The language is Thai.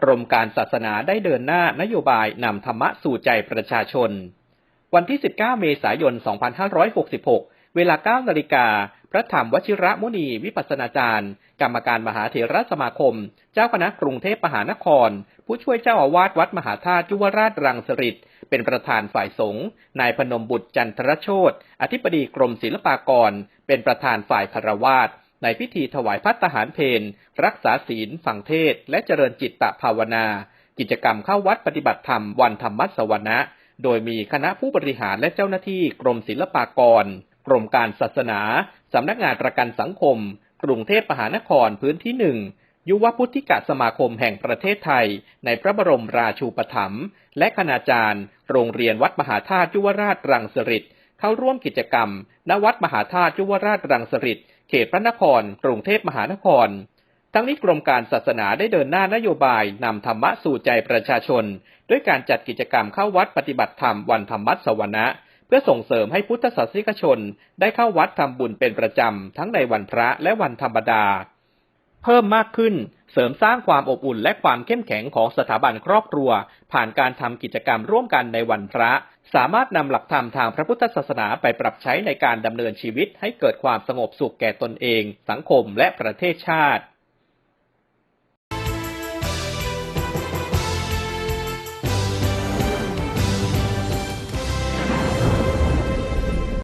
กรมการศาสนาได้เดินหน้านโยบายนำธรรมะสู่ใจประชาชน วันที่ 19 เมษายน 2566 เวลา 9 นาฬิกา พระธรรมวชิระมุนีวิปัสสนาจารย์ กรรมการมหาเถรสมาคม เจ้าคณะกรุงเทพมหานคร ผู้ช่วยเจ้าอาวาสวัดมหาธาตุยุวราชรังสฤษดิ์เป็นประธานฝ่ายสงฆ์ นายพนมบุตรจันทรโชตอธิบดีกรมศิลปากร เป็นประธานฝ่ายคารวาส ในพิธีถวายพัตตาหารเพนรักษาศีล ฝังเทศ และเจริญจิตตภาวนา กิจกรรมเข้าวัดปฏิบัติธรรมวันธรรมสวนะ โดยมีคณะผู้บริหารและเจ้าหน้าที่กรมศิลปากร กรมการศาสนา สำนักงานประกันสังคม กรุงเทพมหานครพื้นที่หนึ่งยุวพุทธิกสมาคมแห่งประเทศไทย ในพระบรมราชูปถัมภ์และคณาจารย์ โรงเรียนวัดมหาธาตุยุวราชรังสฤษดิ์ เข้าร่วมกิจกรรม ณ วัดมหาธาตุยุวราชรังสฤษดิ์เขตพระนคร กรุงเทพมหานคร ทั้งนี้กรมการศาสนาได้เดินหน้านโยบายนำธรรมะสู่ใจประชาชน ด้วยการจัดกิจกรรมเข้าวัดปฏิบัติธรรมวันธรรมัสวนะเพื่อส่งเสริมให้พุทธศาสนิกชน ได้เข้าวัดทำบุญเป็นประจำ ทั้งในวันพระและวันธรรมดา เพิ่มมากขึ้น เสริมสร้างความอบอุ่นและความเข้มแข็งของสถาบันครอบครัว ผ่านการทำกิจกรรมร่วมกันในวันพระ สามารถนำหลักธรรมทางพระพุทธศาสนาไปปรับใช้ในการดำเนินชีวิตให้เกิดความสงบสุขแก่ตนเอง สังคมและประเทศชาติ